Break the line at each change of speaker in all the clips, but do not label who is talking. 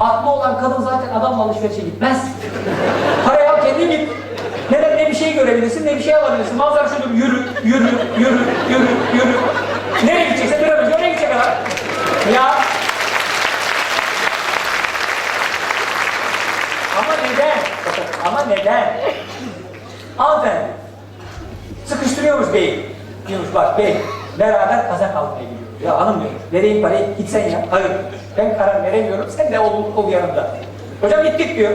Aklı olan kadın zaten adamla alışverişe gitmez. Parayı al kendin git. Ne, ne bir şey görebilirsin ne bir şey alabilirsin. Manzara şudur yürü, yürü, yürü, yürü, yürü. Nereye gidecekse bir an önce oraya gidecek adam. Ya. Ama neden? Ama neden? Hanımefendi. Sıkıştırıyormuş beyi. Diyormuş bak bey beraber kazak almaya gidiyoruz. Ya hanım diyor vereyim parayı git sen ya. Hayır ben karar veremiyorum sen de ol, ol yanımda. Hocam gittik diyor.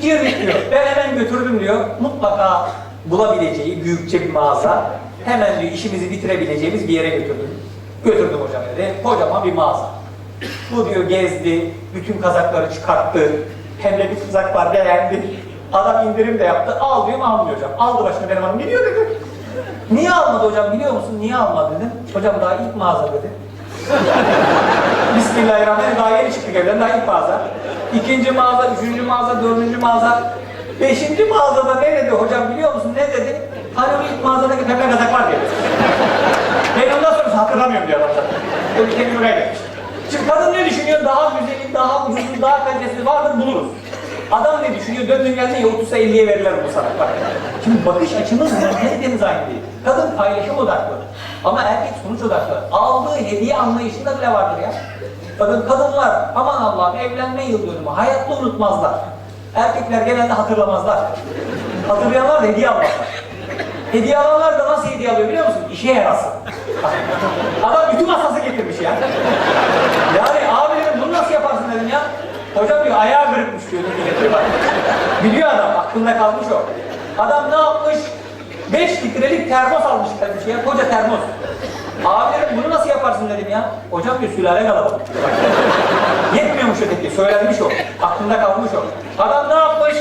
Girdik diyor. Ben hemen götürdüm diyor. Mutlaka bulabileceği büyükçe bir mağaza. Hemen diyor işimizi bitirebileceğimiz bir yere götürdüm. Götürdüm hocam dedi. Kocaman bir mağaza. Bu diyor gezdi, bütün kazakları çıkarttı. Hem de bir kazak var beğendi. Adam indirim de yaptı. Al diyorum almıyor hocam. Aldı başına benim hanım gidiyor dedi. Niye almadı hocam biliyor musun? Niye almadı dedim. Hocam daha ilk mağaza dedi. Bismillahirrahmanirrahim. Daha yeni çıktık evden. Daha ilk mağaza. İkinci mağaza, üçüncü mağaza, dördüncü mağaza. Beşinci mağazada ne dedi hocam biliyor musun? Ne dedi? Hani ilk mağazadaki pembe kazak var dedi. Ben ondan sonrası hatırlamıyorum diyor adam. Öyle kendimi kaybetmiş. Şimdi kadın ne düşünüyor? Daha güzeli, daha ucuzu, daha kalitesi vardır buluruz. Adam ne düşünüyor? Döndün geldin ya 30'a 50'ye verirler bu sana. Bak. Şimdi bakış açımız hepimiz aynı değil. Kadın paylaşım odaklı. Ama erkek sonuç odaklı. Aldığı hediye anlayışında bile vardır ya. Kadın, kadınlar aman Allah'ım evlenme yıl dönümü hayatta unutmazlar. Erkekler genelde hatırlamazlar. Hatırlayanlar da hediye almazlar. Hediye alanlar da nasıl hediye alıyor biliyor musun? İşe yarasın. Adam bütün masası getirmiş ya. Yani abi dedim bunu nasıl yaparsın dedim ya. Hocam diyor ayağı kırıkmış diyor. Biliyor adam aklında kalmış o. Adam ne yapmış? 5 litrelik termos almış gelmiş ya. Koca termos. Abi dedim bunu nasıl yaparsın dedim ya. Hocam diyor sülale kalabalık. Yetmiyormuş öteki. Söylenmiş o. Aklında kalmış o. Adam ne yapmış?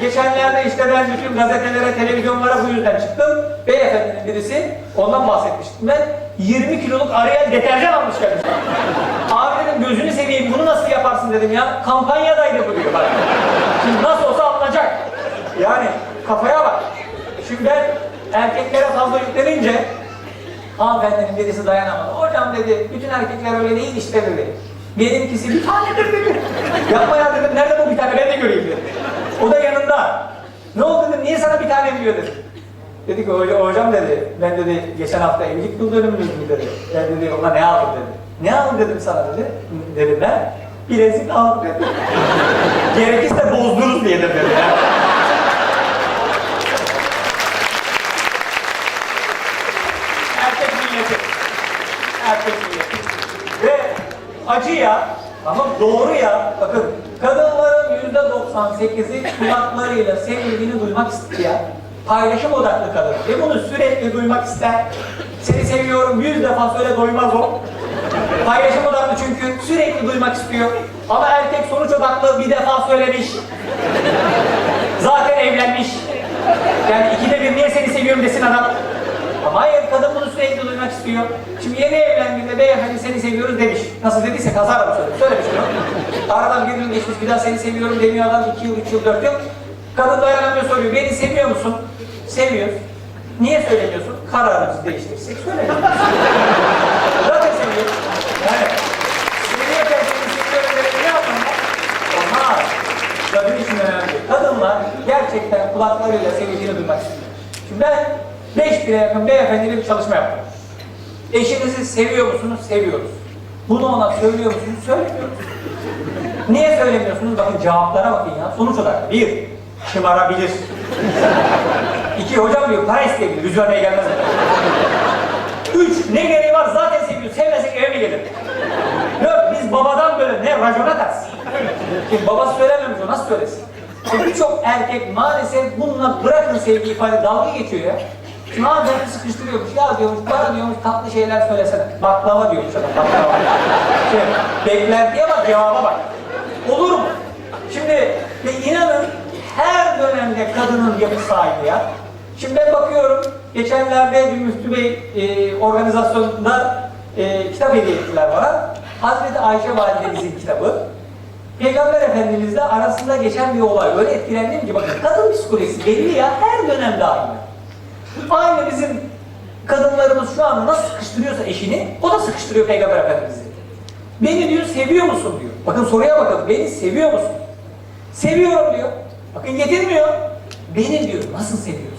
Geçenlerde işte ben bütün gazetelere, televizyonlara bu yüzden çıktım. Beyefendinin birisi, ondan bahsetmiştim ben. 20 kiloluk araya deterjan almış gelmiş. Abi dedim gözünü seveyim bunu nasıl yaparsın dedim ya. Kampanyadaydı bu diyor bak. Şimdi nasıl olsa alınacak. Yani kafaya bak. Şimdi ben erkeklere fazla yüklenince hanımefendinin birisi dayanamadı. Hocam dedi bütün erkekler öyle değil işte dedi. Benimkisi bir tanedir dedi. Yapma ya dedim nerede bu bir tane ben de göreyim dedi. O da yanında. Ne oldu dedim tane biliyor dedi. Dedi ki "Hoca- hocam dedi ben dedi geçen hafta evlilik yıl dönümümüz mü dedi. Ben dedi ona ne aldım dedi. Ne aldım dedim sana dedi. Dedim ben bilezik aldım dedi. Gerekirse bozdururuz diye dedim dedi. Erkek milleti. Erkek milleti. Ve acı ya, ama doğru ya. Bakın, 98'i kulaklarıyla sevdiğini duymak istiyor. Paylaşım odaklı kadın. Ve bunu sürekli duymak ister. Seni seviyorum yüz defa söyle doymaz o. Paylaşım odaklı çünkü sürekli duymak istiyor. Ama erkek sonuç odaklı bir defa söylemiş. Zaten evlenmiş. Yani ikide bir niye seni seviyorum desin adam. Hayır kadın bunu sürekli duymak istiyor. Şimdi yeni evlendiğinde beyefendi seni seviyoruz demiş. Nasıl dediyse kazara mı söylemiş? Söylemiş bunu. Aradan bir gün geçmiş bir daha seni seviyorum demiyor adam iki yıl, üç yıl, dört yıl. Kadın dayanamıyor soruyor. Beni seviyor musun? Seviyoruz. Niye söylemiyorsun? Kararımızı değiştirsek söylemiyoruz. Zaten seviyoruz. Yani seviyorken seni seviyorum. Kadın için önemli. Kadınlar gerçekten kulaklarıyla sevdiğini duymak istiyor. Şimdi ben 5 bine yakın beyefendiyle bir çalışma yaptım. Eşinizi seviyor musunuz? Seviyoruz. Bunu ona söylüyor musunuz? Söylemiyoruz. Niye söylemiyorsunuz? Bakın cevaplara bakın ya. Sonuç olarak bir, şımarabilir. İki, hocam diyor para isteyebilir. Vermeye gelmez. Üç, ne gereği var? Zaten seviyor. Sevmesek eve mi gelir? Dört, biz babadan böyle ne racona ters. Şimdi babası söylememiş o nasıl söylesin? Birçok erkek maalesef bununla bırakın sevgi ifade dalga geçiyor ya. Hanımefendi sıkıştırıyormuş, ya diyormuş, bana diyormuş tatlı şeyler söylesene. Baklava diyormuş adam, baklava. Şimdi beklentiye bak, cevaba bak. Olur mu? Şimdi ve inanın her dönemde kadının yapısı aynı ya. Şimdi ben bakıyorum, geçenlerde bir Müftü Bey e, organizasyonunda e, kitap hediye ettiler bana. Hazreti Ayşe Validemizin kitabı. Peygamber Efendimizle arasında geçen bir olay. Öyle etkilendim ki bakın kadın psikolojisi belli ya her dönemde aynı. Aynı bizim kadınlarımız şu anda nasıl sıkıştırıyorsa eşini, o da sıkıştırıyor Peygamber Efendimiz'i. Beni diyor seviyor musun diyor. Bakın soruya bakın. Beni seviyor musun? Seviyorum diyor. Bakın yetinmiyor. Beni diyor nasıl seviyorsun?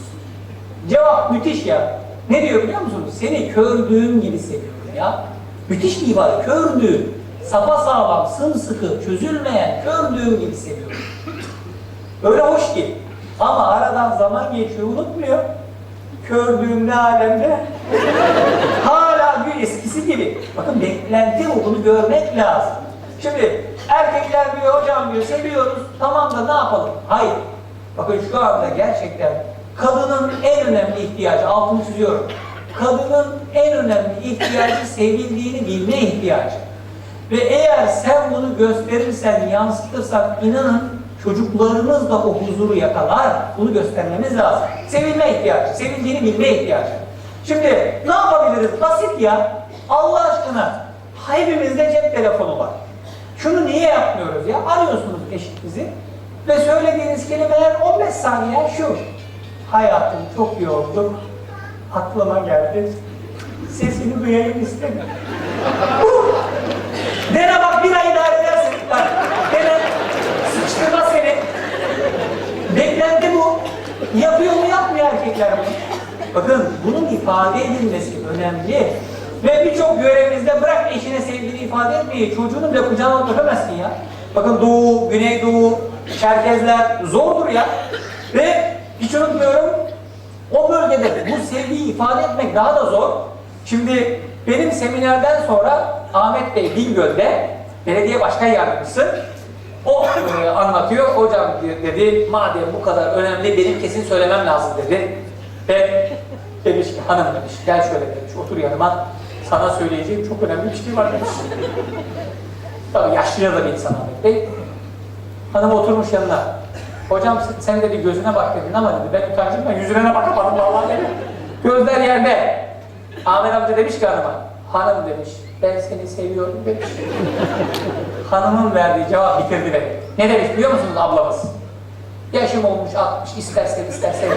Cevap müthiş ya. Ne diyor biliyor musunuz? Seni kördüğüm gibi seviyorum ya. Müthiş bir ibare. Kördüğüm. Sapasağlam, sımsıkı, çözülmeyen, kördüğüm gibi seviyorum. Öyle hoş ki. Ama aradan zaman geçiyor, unutmuyor. Kördüğüm ne alemde? Hala bir eskisi gibi. Bakın beklenti ruhunu görmek lazım. Şimdi erkekler diyor hocam diyor seviyoruz tamam da ne yapalım? Hayır. Bakın şu anda gerçekten kadının en önemli ihtiyacı altını çiziyorum. Kadının en önemli ihtiyacı sevildiğini bilme ihtiyacı. Ve eğer sen bunu gösterirsen, yansıtırsan inanın çocuklarınız da o huzuru yakalar. Bunu göstermemiz lazım. Sevilme ihtiyacı, sevildiğini bilme ihtiyacı. Şimdi ne yapabiliriz? Basit ya. Allah aşkına hepimizde cep telefonu var. Şunu niye yapmıyoruz ya? Arıyorsunuz eşinizi ve söylediğiniz kelimeler 15 saniye şu. Hayatım çok yoruldum. Aklıma geldi. Sesini duyayım istedim. Dene bak bir ay idare edersin. Bak dene. Sıçtırma seni. Beklenti bu. Yapıyor mu bunu. Bakın bunun ifade edilmesi önemli. Ve birçok görevimizde bırak eşine sevgini ifade etmeyi, çocuğunu bile kucağına oturamazsın ya. Bakın Doğu, Güneydoğu, Çerkezler zordur ya. Ve hiç unutmuyorum, o bölgede bu sevgiyi ifade etmek daha da zor. Şimdi benim seminerden sonra Ahmet Bey Bingöl'de belediye başkan yardımcısı o e, anlatıyor. Hocam dedi madem bu kadar önemli benim kesin söylemem lazım dedi. Ve demiş ki hanım demiş gel şöyle demiş otur yanıma sana söyleyeceğim çok önemli bir şey var demiş. Tabii yaşlıca da bir insan Ahmet Bey. Hanım oturmuş yanına. Hocam sen dedi gözüne bak dedin ama dedi ben utancım ben yüzüne bakamadım vallahi dedi. Gözler yerde. Ahmet amca demiş ki hanıma, hanım demiş ben seni seviyorum demiş. Hanımın verdiği cevap bitirdi beni. Ne demiş biliyor musunuz ablamız? Yaşım olmuş 60 istersen istersen.